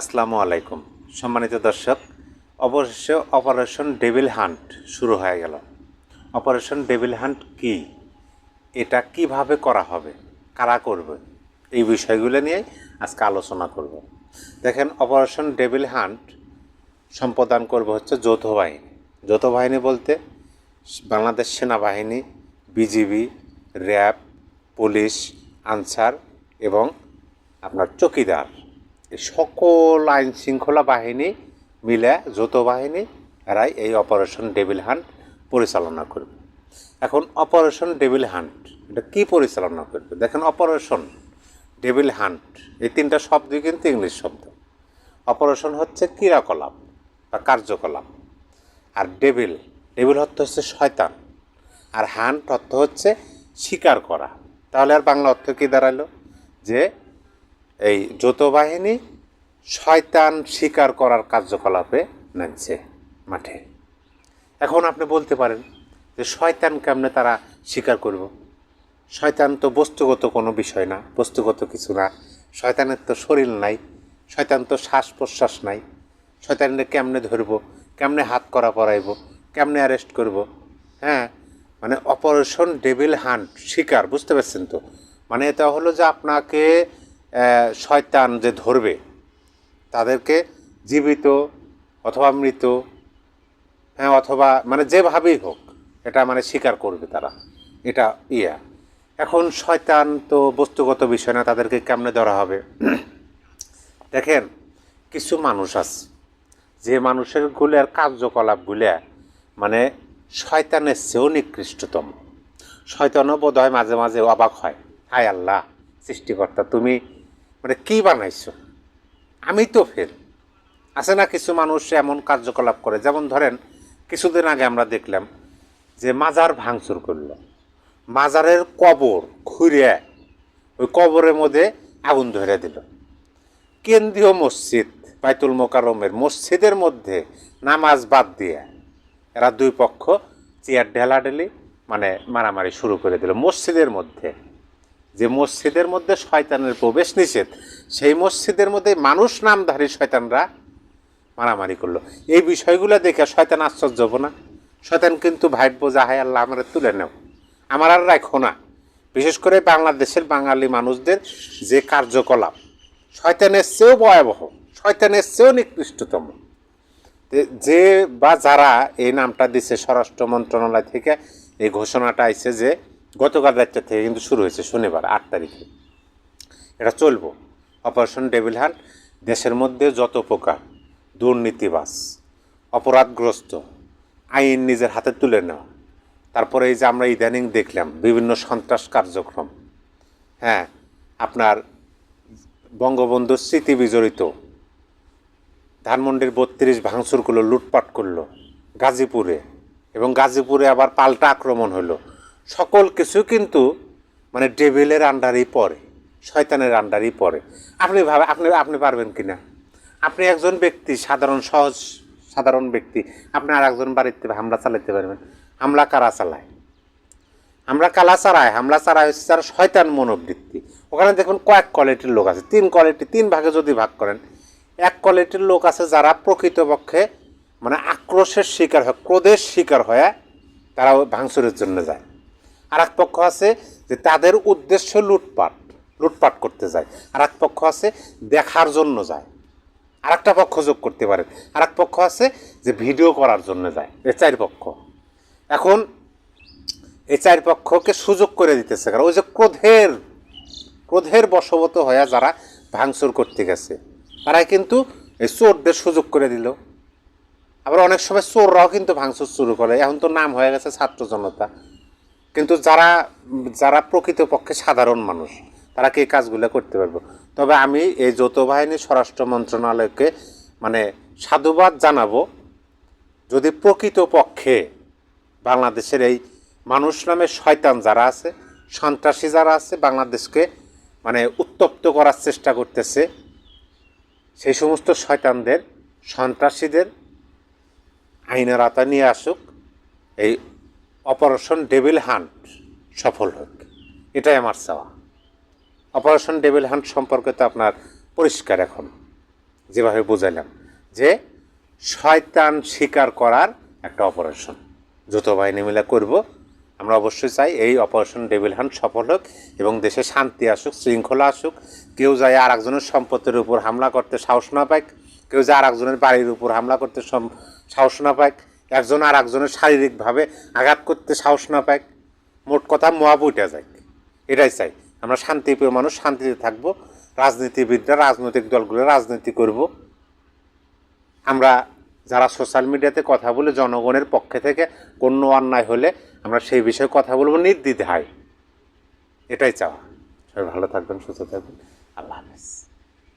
আসসালামু আলাইকুম। সম্মানিত দর্শক অবশ্য অপারেশন ডেভিল হান্ট শুরু হয়ে গেল। অপারেশন ডেভিল হান্ট কি? এটা কীভাবে করা হবে? কারা করবে? এই বিষয়গুলো নিয়ে আজকে আলোচনা করব। দেখেন, অপারেশন ডেভিল হান্ট সম্পাদন করবে হচ্ছে যৌথ বাহিনী। যৌথ বাহিনী বলতে বাংলাদেশ সেনাবাহিনী, বিজিবি, র্যাব, পুলিশ, আনসার এবং আপনার চকিদার। সকল আইন শৃঙ্খলা বাহিনী মিলে, যৌথ বাহিনী, এরাই এই অপারেশন ডেভিল হান্ট পরিচালনা করবে। এখন অপারেশন ডেভিল হান্ট এটা কি পরিচালনা করবে? দেখেন অপারেশন ডেভিল হান্ট এই তিনটা শব্দই কিন্তু ইংলিশ শব্দ। অপারেশন হচ্ছে ক্রিয়াকলাপ বা কার্যকলাপ। আর ডেভিল ডেভিল অর্থ হচ্ছে শয়তান। আর হান্ট অর্থ হচ্ছে শিকার করা। তাহলে আর বাংলা অর্থ কী দাঁড়াল? যে এই যৌথ বাহিনী শয়তান শিকার করার কার্যকলাপে নামছে মাঠে। এখন আপনি বলতে পারেন যে শয়তান কেমনে তারা স্বীকার করব? শয়তান তো বস্তুগত কোনো বিষয় না, বস্তুগত কিছু না। শয়তানের তো শরীর নাই, শয়তান তো শ্বাস প্রশ্বাস নাই। শয়তানের কেমনে ধরব? কেমনে হাত করা পরাইব? কেমনে অ্যারেস্ট করব? হ্যাঁ মানে অপারেশন ডেভিল হান্ট শিকার, বুঝতে পারছেন তো? মানে এটা হলো যে আপনাকে শয়তান যে ধরবে, তাদেরকে জীবিত অথবা মৃত হ্যাঁ অথবা মানে যেভাবেই হোক, এটা মানে স্বীকার করবে তারা। এটা ইয়া। এখন শয়তান তো বস্তুগত বিষয় না, তাদেরকে কেমনে ধরা হবে? দেখেন, কিছু মানুষ আছে, যে মানুষের গুলের কার্যকলাপগুলো মানে শয়তানের চেয়েও নিকৃষ্টতম। শয়তানও বোধ হয় মাঝে মাঝে অবাক হয়। হায় আল্লাহ, সৃষ্টিকর্তা, তুমি মানে কী বানাইছো? আমি তো ফের আছে না কিছু মানুষ এমন কার্যকলাপ করে? যেমন ধরেন, কিছুদিন আগে আমরা দেখলাম যে মাজার ভাঙচুর করল। মাজারের কবর ঘুরে ওই কবরের মধ্যে আগুন ধরে দিল। কেন্দ্রীয় মসজিদ, বাইতুল মোকারমের মসজিদের মধ্যে নামাজ বাদ দিয়ে এরা দুই পক্ষ চেয়ার ঢেলাঢেলি মানে মারামারি শুরু করে দিল মসজিদের মধ্যে। যে মসজিদের মধ্যে শয়তানের প্রবেশ নিষেধ, সেই মসজিদের মধ্যে মানুষ নামধারী শয়তানরা মারামারি করল। এই বিষয়গুলো দেখে শয়তান আশ্চর্য হব না। শয়তান কিন্তু বোঝা হায়, আল্লাহ আমার তুলে নেও। আমার আর রাখো না। বিশেষ করে বাংলাদেশের বাঙালি মানুষদের যে কার্যকলাপ, শয়তানের চেয়েও ভয়াবহ, শয়তানের চেয়েও নিকৃষ্টতম। যে বা যারা এই নামটা দিচ্ছে স্বরাষ্ট্র মন্ত্রণালয় থেকে, এই ঘোষণাটা আইছে যে গতকাল রাতটা থেকে কিন্তু শুরু হয়েছে, শনিবার, আট তারিখে। এটা চলবো। অপারেশন ডেভিল হান্ট দেশের মধ্যে যত প্রকার দুর্নীতিবাস অপরাধগ্রস্ত, আইন নিজের হাতে তুলে নেওয়া, তারপরে এই যে আমরা ইদানিং দেখলাম বিভিন্ন সন্ত্রাস কার্যক্রম হ্যাঁ আপনার বঙ্গবন্ধুর স্মৃতি বিজড়িত, ধানমন্ডির বত্রিশ ভাঙচুর করল লুটপাট করল, গাজীপুরে, এবং গাজীপুরে আবার পাল্টা আক্রমণ হলো। সকল কিছু কিন্তু মানে ডেভিলের আন্ডারেই পড়ে, শয়তানের আন্ডারেই পড়ে। আপনি ভাবে, আপনি আপনি পারবেন কি না আপনি একজন ব্যক্তি, সাধারণ, সহজ, সাধারণ ব্যক্তি, আপনি আর একজন বাড়িতে হামলা চালাতে পারবেন। হামলা কারা চালায়? আমরা কালা চারায় হামলা চারায় হচ্ছে যারা শয়তান মনোবৃত্তি। ওখানে দেখুন কয়েক কোয়ালিটির লোক আছে। তিন কোয়ালিটি তিন ভাগে যদি ভাগ করেন, এক কোয়ালিটির লোক আছে যারা প্রকৃতপক্ষে মানে আক্রোশের শিকার হয়, ক্রোধের শিকার হয়ে তারা ভাঙচুরের জন্য যায়। আর এক পক্ষ আছে যে তাদের উদ্দেশ্য লুটপাট লুটপাট করতে যায়। আর এক পক্ষ আছে দেখার জন্য যায়। আর একটা পক্ষ যোগ করতে পারেন আর এক পক্ষ আছে যে ভিডিও করার জন্য যায়। এ চার পক্ষ। এখন এই চার পক্ষকে সুযোগ করে দিতেছে কারণ ওই যে ক্রোধের ক্রোধের বশবত হয়ে যারা ভাঙচুর করতে গেছে, তারাই কিন্তু এই চোরদের সুযোগ করে দিল। আবার অনেক সময় চোররাও কিন্তু ভাঙচুর শুরু করে। এখন তো নাম হয়ে গেছে ছাত্র জনতা। কিন্তু যারা যারা প্রকৃতপক্ষে সাধারণ মানুষ, তারা কি কাজগুলো করতে পারব? তবে আমি এই যৌথ বাহিনী স্বরাষ্ট্র মন্ত্রণালয়কে মানে সাধুবাদ জানাব, যদি প্রকৃতপক্ষে বাংলাদেশের এই মানুষ নামে শয়তান যারা আছে, সন্ত্রাসী যারা আছে, বাংলাদেশকে মানে উত্তপ্ত করার চেষ্টা করতেছে, সেই সমস্ত শয়তানদের, সন্ত্রাসীদের আইনের আওতায় নিয়ে আসুক, এই অপারেশন ডেভিল হান্ট সফল হোক। এটাই আমার চাওয়া। অপারেশন ডেভিল হান্ট সম্পর্কে তো আপনার পরিষ্কার এখন। যেভাবে বোঝাইলাম যে শয়তান শিকার করার একটা অপারেশন। যৌথ বাহিনী মিলে করব। আমরা অবশ্যই চাই এই অপারেশন ডেভিল হান্ট সফল হোক এবং দেশে শান্তি আসুক, শৃঙ্খলা আসুক। কেউ যায় আর একজনের সম্পত্তির উপর হামলা করতে সাহস না পায় কেউ যায় আর একজনের বাড়ির উপর হামলা করতে সাহস না পায় একজন আর একজনের শারীরিকভাবে আঘাত করতে সাহস না পায়। মোট কথা মহাব উঠে যায়। এটাই চাই। আমরা শান্তিপ্রিয় মানুষ, শান্তিতে থাকব। রাজনীতিবিদরা, রাজনৈতিক দলগুলো রাজনীতি করব। আমরা যারা সোশ্যাল মিডিয়াতে কথা বলে জনগণের পক্ষে থেকে কোনো অন্যায় হলে আমরা সেই বিষয়ে কথা বলব নির্দ্বিধায়। এটাই চাওয়া। সবাই ভালো থাকবেন, সুস্থ থাকবেন। আল্লাহ হাফেজ।